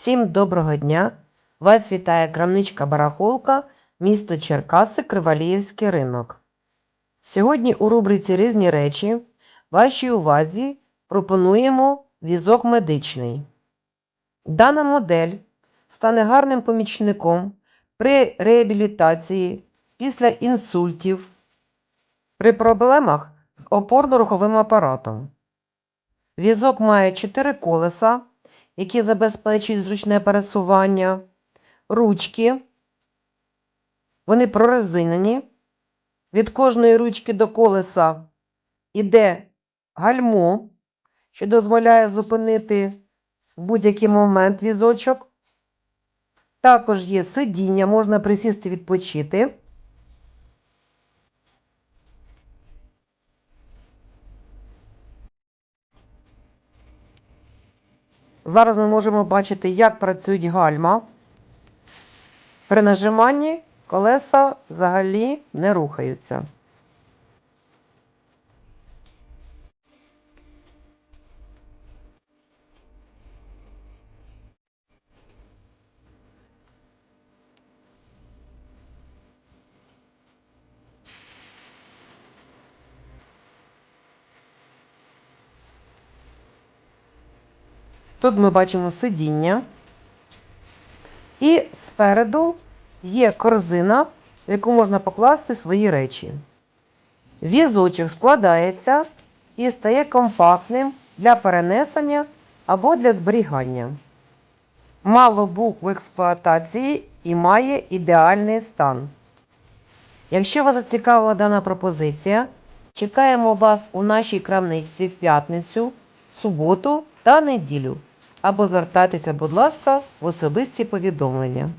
Всім доброго дня! Вас вітає крамничка Барахолка, місто Черкаси, Криваліївський ринок. Сьогодні у рубриці Різні речі вашій увазі пропонуємо візок медичний. Дана модель стане гарним помічником при реабілітації після інсультів, при проблемах з опорно-руховим апаратом. Візок має 4 колеса, які забезпечують зручне пересування, ручки. Вони прорезинені. Від кожної ручки до колеса йде гальмо, що дозволяє зупинити в будь-який момент візочок. Також є сидіння, можна присісти відпочити. Зараз ми можемо бачити, як працюють гальма. При нажиманні колеса взагалі не рухаються. Тут ми бачимо сидіння. І спереду є корзина, в яку можна покласти свої речі. Візочок складається і стає компактним для перенесення або для зберігання. Мало букв в експлуатації і має ідеальний стан. Якщо вас зацікавила дана пропозиція, чекаємо вас у нашій крамниці в п'ятницю, суботу та неділю. Або звертайтеся, будь ласка, в особисті повідомлення.